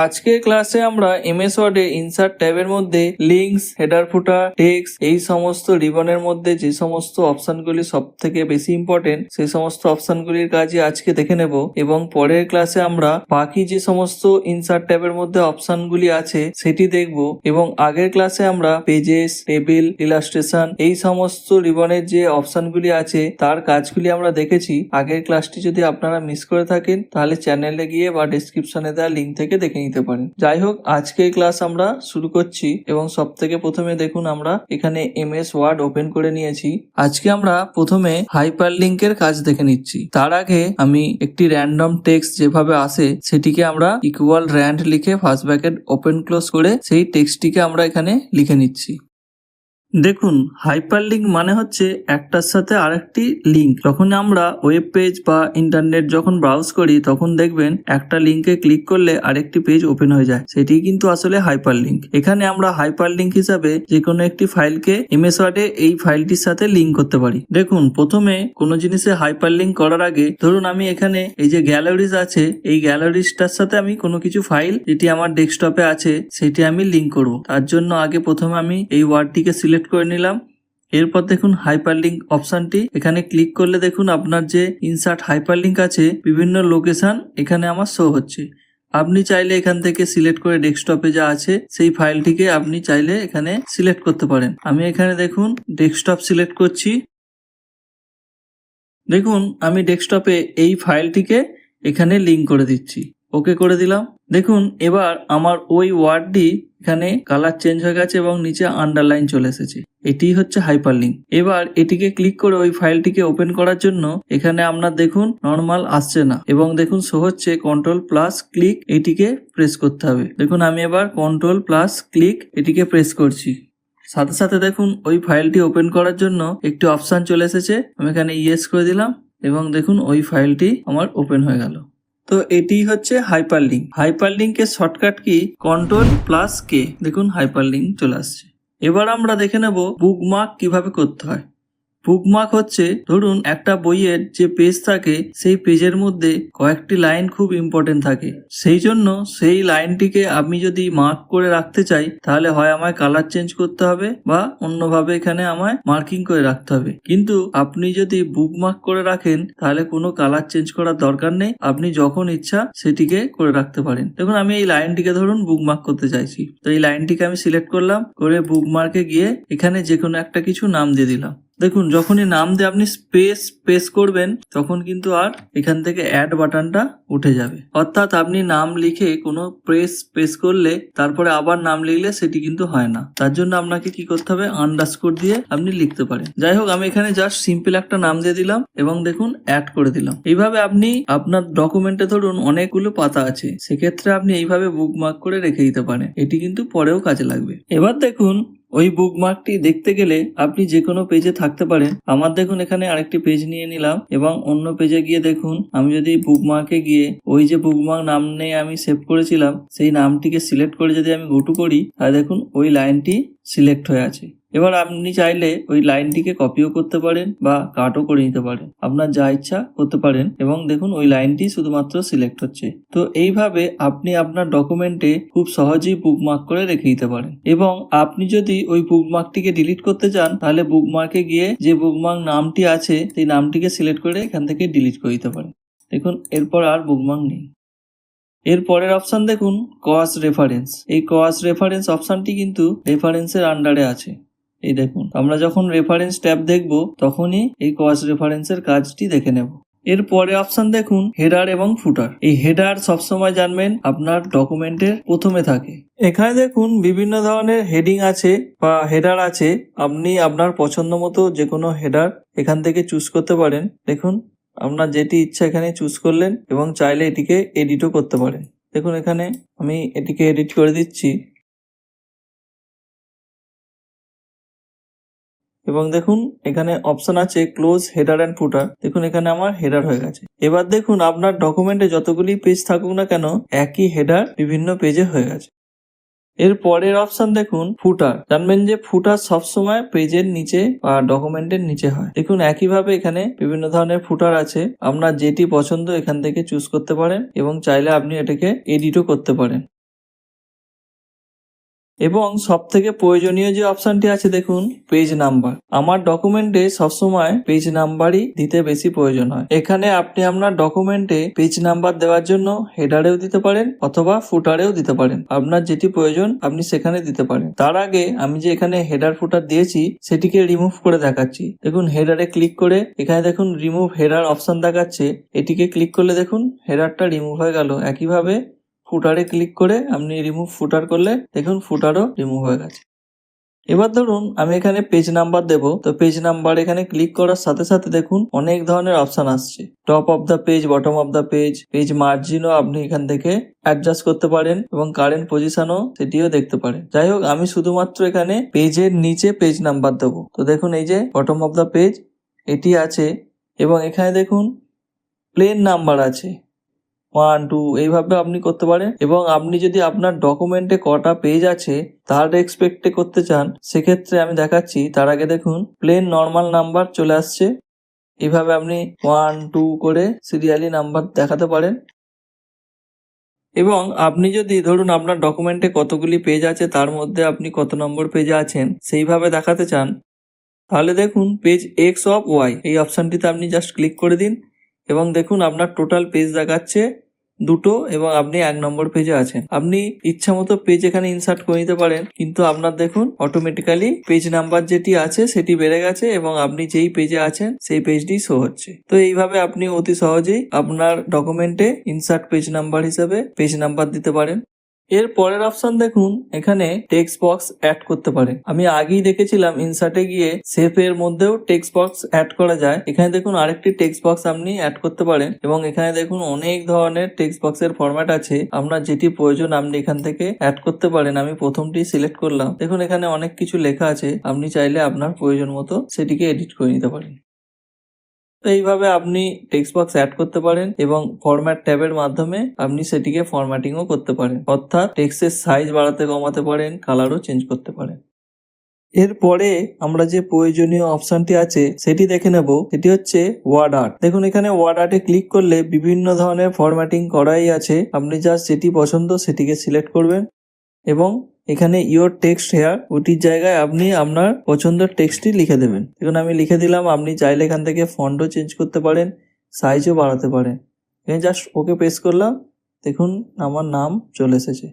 আজকের ক্লাসে আমরা এমএস ওয়ার্ডে ইনসার্ট ট্যাবের মধ্যে লিঙ্কস হেডার ফুটার টেক্সট এই সমস্ত রিবনের মধ্যে যে সমস্ত অপশনগুলি সব থেকে বেশি ইম্পর্টেন্ট সেই সমস্ত অপশনগুলির কাজই আজকে দেখে নেব। এবং পরের ক্লাসে আমরা বাকি যে সমস্ত ইনসার্ট ট্যাবের মধ্যে অপশনগুলি আছে, সেটি দেখব। এবং আগের ক্লাসে আমরা পেজেস টেবিল ইলাস্ট্রেশন এই সমস্ত রিবনের যে অপশনগুলি আছে, তার কাজগুলি আমরা দেখেছি। আগের ক্লাসটি যদি আপনারা মিস করে থাকেন, তাহলে চ্যানেলে গিয়ে বা ডিসক্রিপশনে দেওয়া লিঙ্ক থেকে দেখে নিতে পারেন যাই হোক আজকের ক্লাস আমরা শুরু করছি এবং সব থেকে প্রথমে দেখুন আমরা এখানে এম এস ওয়ার্ড ওপেন করে নিয়েছি। আজকে আমরা প্রথমে হাইপার লিঙ্কের কাজ দেখে নিচ্ছি। তার আগে আমি একটি র্যান্ডম টেক্সট যেভাবে আসে, সেটিকে আমরা ইকুয়াল র্যান্ড লিখে ফার্স্ট ব্যাকেট ওপেন ক্লোজ করে সেই টেক্সটটিকে আমরা এখানে লিখে নিচ্ছি। দেখুন হাইপার লিঙ্ক মানে হচ্ছে একটার সাথে আরেকটি লিঙ্ক যখন আমরা ওয়েব পেজ বা ইন্টারনেট যখন ব্রাউজ করি, তখন দেখবেন একটা লিঙ্কে ক্লিক করলে আরেকটি পেজ ওপেন হয়ে যায়। সেটি কিন্তু আসলে হাইপার লিঙ্ক এখানে আমরা হাইপার লিঙ্ক হিসাবে যে কোনো একটি ফাইলকে এমএস ওয়ার্ডে এই ফাইলটির সাথে লিঙ্ক করতে পারি। দেখুন, প্রথমে কোনো জিনিসে হাইপার লিঙ্ক করার আগে ধরুন আমি এখানে এই যে গ্যালারিজ আছে, এই গ্যালারিজটার সাথে আমি কোনো কিছু ফাইল যেটি আমার ডেস্কটপে আছে, সেটি আমি লিঙ্ক করব। তার জন্য আগে প্রথমে আমি এই ওয়ার্ডটিকে সিলেক্ট করে নিলাম। এরপর দেখুন হাইপার লিঙ্ক অপশনটি এখানে ক্লিক করলে দেখুন আপনার যে ইনসার্ট হাইপার লিঙ্ক আছে, বিভিন্ন লোকেশন এখানে আমার শো হচ্ছে। আপনি চাইলে এখান থেকে সিলেক্ট করে ডেস্কটপে যা আছে, সেই ফাইলটিকে আপনি চাইলে এখানে সিলেক্ট করতে পারেন। আমি এখানে দেখুন ডেস্কটপ সিলেক্ট করছি। দেখুন আমি ডেস্কটপে এই ফাইলটিকে এখানে লিঙ্ক করে দিচ্ছি। ওকে করে দিলাম। দেখুন এবার আমার ওই ওয়ার্ডটি এখানে কালার চেঞ্জ হয়ে গেছে এবং নিচে আন্ডারলাইন চলে এসেছে। এটি হচ্ছে হাইপার লিঙ্ক এবার এটিকে ক্লিক করে ওই ফাইলটিকে ওপেন করার জন্য এখানে আপনার দেখুন নর্মাল আসছে না। এবং দেখুন শো হচ্ছে কন্ট্রোল প্লাস ক্লিক এটিকে প্রেস করতে হবে। দেখুন আমি এবার কন্ট্রোল প্লাস ক্লিক এটিকে প্রেস করছি। সাথে সাথে দেখুন ওই ফাইলটি ওপেন করার জন্য একটি অপশন চলে এসেছে। আমি এখানে ইয়েস করে দিলাম এবং দেখুন ওই ফাইলটি আমার ওপেন হয়ে গেল। তো এটি হচ্ছে হাইপার লিঙ্ক হাইপার শর্টকাট কি? Control plus K. দেখুন হাইপার লিঙ্ক চলে আসছে। এবার আমরা দেখে নেব বুকমার্ক কীভাবে করতে হয়। বুকমার্ক হচ্ছে, ধরুন একটা বইয়ের যে পেজ থাকে, সেই পেজের মধ্যে কয়েকটি লাইন খুব ইম্পর্টেন্ট থাকে। সেই জন্য সেই লাইনটিকে আমি যদি মার্ক করে রাখতে চাই, তাহলে হয় আমায় কালার চেঞ্জ করতে হবে বা অন্যভাবে এখানে আমায় মার্কিং করে রাখতে হবে। কিন্তু আপনি যদি বুকমার্ক করে রাখেন, তাহলে কোনো কালার চেঞ্জ করার দরকার নেই। আপনি যখন ইচ্ছা সেটিকে করে রাখতে পারেন। দেখুন, আমি এই লাইনটিকে ধরুন বুকমার্ক করতে চাইছি। তো এই লাইনটিকে আমি সিলেক্ট করলাম, করে বুকমার্কে গিয়ে এখানে যে কোনো একটা কিছু নাম দিয়ে দিলাম। দেখুন, যখনই নাম দিয়ে আপনি স্পেস প্রেস করবেন, তখন কিন্তু আর এখান থেকে অ্যাড বাটনটা উঠে যাবে। অর্থাৎ আপনি নাম লিখে কোনো প্রেস প্রেস করলে তারপরে আবার নাম লিখলে সেটি কিন্তু হয় না। তার জন্য আপনাকে কি করতে হবে? আন্ডারস্কোর দিয়ে আপনি লিখতে পারেন। যাই হোক, আমি এখানে জাস্ট সিম্পল একটা নাম দিয়ে দিলাম এবং দেখুন অ্যাড করে দিলাম। এইভাবে আপনি আপনার ডকুমেন্টে ধরুন অনেকগুলো পাতা আছে, সেক্ষেত্রে আপনি এইভাবে বুকমার্ক করে রেখে দিতে পারেন। এটি কিন্তু পরেও কাজে লাগবে। এবার দেখুন ওই বুকমার্কটি দেখতে গেলে আপনি যে কোনো পেজে থাকতে পারেন। আমার দেখুন এখানে আরেকটি পেজ নিয়ে নিলাম এবং অন্য পেজে গিয়ে দেখুন, আমি যদি বুকমার্কে গিয়ে ওই যে বুকমার্ক নাম নিয়ে আমি সেভ করেছিলাম, সেই নামটিকে সিলেক্ট করে যদি আমি গোটু করি, তাহলে দেখুন ওই লাইনটি সিলেক্ট হয়ে আছে। এবার আপনি চাইলে ওই লাইনটিকে কপিও করতে পারেন বা কাটও করে নিতে পারেন। আপনার যা ইচ্ছা করতে পারেন এবং দেখুন ওই লাইনটি শুধুমাত্র সিলেক্ট হচ্ছে। তো এইভাবে আপনি আপনার ডকুমেন্টে খুব সহজেই বুকমার্ক করে রেখে দিতে পারেন। এবং আপনি যদি ওই বুকমার্কটিকে ডিলিট করতে চান, তাহলে বুকমার্কে গিয়ে যে বুকমার্ক নামটি আছে, সেই নামটিকে সিলেক্ট করে এখান থেকে ডিলিট করে দিতে পারেন। দেখুন, এরপর আর বুকমার্ক নেই। এর পরের অপশন দেখুন কস রেফারেন্স এই কস রেফারেন্স অপশনটি কিন্তু রেফারেন্সের আন্ডারে আছে। এই দেখুন, আমরা যখন রেফারেন্স ট্যাব দেখব, তখনই এই কস রেফারেন্সের কাজটি দেখে নেব। এর পরে অপশন দেখুন হেডার এবং ফুটার এই হেডার সবসময় জানবেন, আপনার ডকুমেন্টের প্রথমে থাকে। এখানে দেখুন, বিভিন্ন ধরনের হেডিং আছে বা হেডার আছে। আপনি আপনার পছন্দ মতো যে কোনো হেডার এখান থেকে চুজ করতে পারেন। দেখুন, আপনার যেটি ইচ্ছা এখানে চুজ করলেন এবং চাইলে এটিকে এডিটও করতে পারেন। দেখুন, এখানে আমি এটিকে এডিট করে দিচ্ছি। এবং দেখুন, এখানে অপশন আছে ক্লোজ হেডার অ্যান্ড ফুটার দেখুন, এখানে আমার হেডার হয়ে গেছে। এবার দেখুন, আপনার ডকুমেন্টে যতগুলি পেজ থাকুক না কেন, একই হেডার বিভিন্ন পেজে হয়ে গেছে। এর পরের অপশন দেখুন ফুটার জানবেন যে ফুটার সবসময় পেজের নিচে বা ডকুমেন্টের নিচে হয়। দেখুন, একইভাবে এখানে বিভিন্ন ধরনের ফুটার আছে। আপনার যেটি পছন্দ, এখান থেকে চুজ করতে পারেন এবং চাইলে আপনি এটাকে এডিটও করতে পারেন। এবং সব থেকে প্রয়োজনীয় যে অপশনটি আছে দেখুন পেজ নাম্বার আমার ডকুমেন্টে সবসময় পেজ নাম্বারই দিতে বেশি প্রয়োজন হয়। এখানে আপনি আপনার ডকুমেন্টে পেজ নাম্বার দেওয়ার জন্য হেডারেও দিতে পারেন অথবা ফুটারেও দিতে পারেন। আপনার যেটি প্রয়োজন আপনি সেখানে দিতে পারেন। তার আগে আমি যে এখানে হেডার ফুটার দিয়েছি, সেটিকে রিমুভ করে দেখাচ্ছি। দেখুন হেডারে ক্লিক করে এখানে দেখুন রিমুভ হেডার অপশন দেখাচ্ছে। এটিকে ক্লিক করলে দেখুন হেডারটা রিমুভ হয়ে গেল। একইভাবে ফুটারে ক্লিক করে আপনি রিমুভ ফুটার করলে দেখুন ফুটারও রিমুভ হয়ে গেছে। এবার ধরুন আমি এখানে পেজ নাম্বার দেব। তো পেজ নাম্বার এখানে ক্লিক করার সাথে সাথে দেখুন অনেক ধরনের অপশন আসছে। Top of the page bottom of the page page মার্জিনও আপনি এখান থেকে অ্যাডজাস্ট করতে পারেন এবং কারেন্ট পজিশনও সেটিও দেখতে পারেন। যাই হোক, আমি শুধুমাত্র এখানে পেজের নিচে পেজ নাম্বার দেবো। তো দেখুন এই যে বটম অফ দ্য পেজ এটি আছে এবং এখানে দেখুন প্লেন নাম্বার আছে। ওয়ান টু এইভাবে আপনি করতে পারেন। এবং আপনি যদি আপনার ডকুমেন্টে কটা পেজ আছে, তার এক্সপেক্টে করতে চান, সেক্ষেত্রে আমি দেখাচ্ছি, তার আগে দেখুন প্লেন নর্মাল নাম্বার চলে আসছে। এইভাবে আপনি ওয়ান টু করে সিরিয়ালি নাম্বার দেখাতে পারেন। এবং আপনি যদি, ধরুন আপনার ডকুমেন্টে কতগুলি পেজ আছে, তার মধ্যে আপনি কত নম্বর পেজে আছেন, সেইভাবে দেখাতে চান, তাহলে দেখুন পেজ এক্স অফ ওয়াই এই অপশানটিতে আপনি জাস্ট ক্লিক করে দিন। এবং দেখুন, আপনার টোটাল পেজ দেখাচ্ছে। দুটো এবং আপনি এক নম্বর পেজে আছেন। আপনি ইচ্ছা মতো পেজ এখানে ইনসার্ট করে নিতে পারেন, কিন্তু আপনার দেখুন অটোমেটিক্যালি পেজ নাম্বার যেটি আছে সেটি বেড়ে গেছে এবং আপনি যেই পেজে আছেন, সেই পেজটি শো হচ্ছে। তো এইভাবে আপনি অতি সহজেই আপনার ডকুমেন্টে ইনসার্ট পেজ নাম্বার হিসেবে পেজ নাম্বার দিতে পারেন। এর পরের অপশন দেখুন, এখানে টেক্সট বক্স অ্যাড করতে পারে। আমি আগেই দেখেছিলাম ইনসার্টে গিয়ে সেফ এর মধ্যেও টেক্সট বক্স অ্যাড করা যায়। এখানে দেখুন আরেকটি টেক্সট বক্স আপনি অ্যাড করতে পারেন এবং এখানে দেখুন অনেক ধরনের টেক্সট বক্সের ফরম্যাট আছে। আপনার যেটি প্রয়োজন আপনি এখান থেকে অ্যাড করতে পারেন। আমি প্রথমটি সিলেক্ট করলাম। দেখুন এখানে অনেক কিছু লেখা আছে। আপনি চাইলে আপনার প্রয়োজন মতো সেটিকে এডিট করে নিতে পারেন। তো এইভাবে আপনি টেক্সট বক্স অ্যাড করতে পারেন এবং ফরম্যাট ট্যাবের মাধ্যমে আপনি সেটিকে ফরম্যাটিংও করতে পারেন। অর্থাৎ টেক্সটের সাইজ বাড়াতে কমাতে পারেন কালারও চেঞ্জ করতে পারেন। এরপরে আমরা যে প্রয়োজনীয় অপশনটি আছে, সেটি দেখে নেব। সেটি হচ্ছে ওয়ার্ড আর্ট দেখুন, এখানে ওয়ার্ড আর্টে ক্লিক করলে বিভিন্ন ধরনের ফরম্যাটিং করাই আছে। আপনি যা সেটি পছন্দ সেটিকে সিলেক্ট করবেন এবং এখানে ইওর টেক্সট হেয়ার ওটির জায়গায় আপনি আপনার পছন্দের টেক্সটটি লিখে দেবেন। দেখুন, আমি লিখে দিলাম, আপনি চাইলে এখান থেকে ফন্টও চেঞ্জ করতে পারেন সাইজও বাড়াতে পারেন। এখানে জাস্ট ওকে প্রেস করলাম, দেখুন, আমার নাম চলে এসেছে।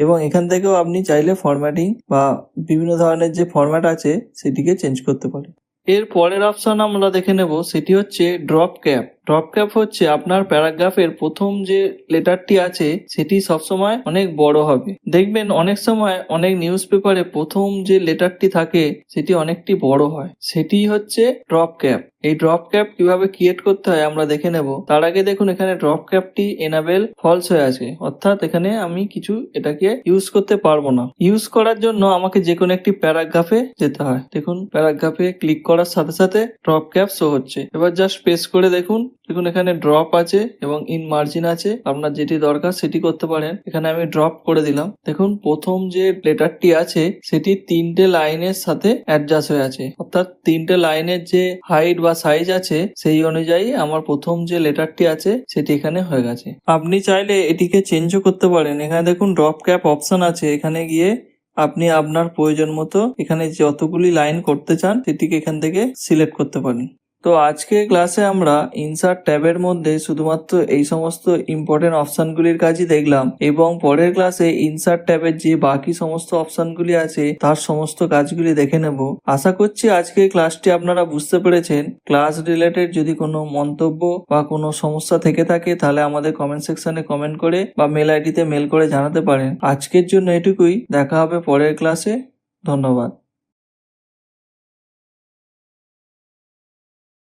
এবং এখান থেকেও আপনি চাইলে ফরম্যাটিং বা বিভিন্ন ধরনের যে ফরম্যাট আছে, সেটিকে চেঞ্জ করতে পারেন। এর পরের অপশন আমরা দেখে নেব, সেটি হচ্ছে ড্রপ ক্যাপ ড্রপ ক্যাপ হচ্ছে আপনার প্যারাগ্রাফের প্রথম যে লেটারটি আছে, সেটি সবসময় অনেক বড় হবে। দেখবেন অনেক সময় অনেক নিউজ পেপারে প্রথম যে লেটারটি থাকে, সেটি অনেকটি বড় হয়। সেটি হচ্ছে ড্রপ ক্যাপ এই ড্রপ ক্যাপ কীভাবে ক্রিয়েট করতে হয় আমরা দেখে নেব। তার আগে দেখুন, এখানে ড্রপ ক্যাপটি এনাবেল ফলস হয়ে আছে। অর্থাৎ এখানে আমি কিছু এটাকে ইউজ করতে পারব না। ইউজ করার জন্য আমাকে যে কোনো একটি প্যারাগ্রাফে যেতে হয়। দেখুন প্যারাগ্রাফে ক্লিক করার সাথে সাথে ড্রপ ক্যাপ শো হচ্ছে। এবার জাস্ট প্রেস করে দেখুন। দেখুন, এখানে ড্রপ আছে এবং ইন মার্জিন আছে। আপনার যেটি দরকার সেটি করতে পারেন। এখানে আমি ড্রপ করে দিলাম। দেখুন, প্রথম যে লেটারটি আছে, সেটি তিনটে লাইনের সাথে অ্যাডজাস্ট হয়ে আছে। অর্থাৎ তিনটে লাইনের যে হাইট বা সাইজ আছে, সেই অনুযায়ী আমার প্রথম যে লেটারটি আছে, সেটি এখানে হয়ে গেছে। আপনি চাইলে এটিকে চেঞ্জও করতে পারেন। এখানে দেখুন ড্রপ ক্যাপ অপশন আছে। এখানে গিয়ে আপনি আপনার প্রয়োজন মতো এখানে যতগুলি লাইন করতে চান, সেটিকে এখান থেকে সিলেক্ট করতে পারেন। তো আজকে ক্লাসে আমরা ইনসার্ট ট্যাবের মধ্যে শুধুমাত্র এই সমস্ত ইম্পর্টেন্ট অপশনগুলির কাজই দেখলাম এবং পরের ক্লাসে ইনসার্ট ট্যাবের যে বাকি সমস্ত অপশনগুলি আছে, তার সমস্ত কাজগুলি দেখে নেব। আশা করছি আজকে ক্লাসটি আপনারা বুঝতে পেরেছেন। ক্লাস রিলেটেড যদি কোনো মন্তব্য বা কোনো সমস্যা থেকে থাকে, তাহলে আমাদের কমেন্ট সেকশনে কমেন্ট করে বা মেল আইডিতে মেল করে জানাতে পারেন। আজকের জন্য এটুকুই। দেখা হবে পরের ক্লাসে ধন্যবাদ।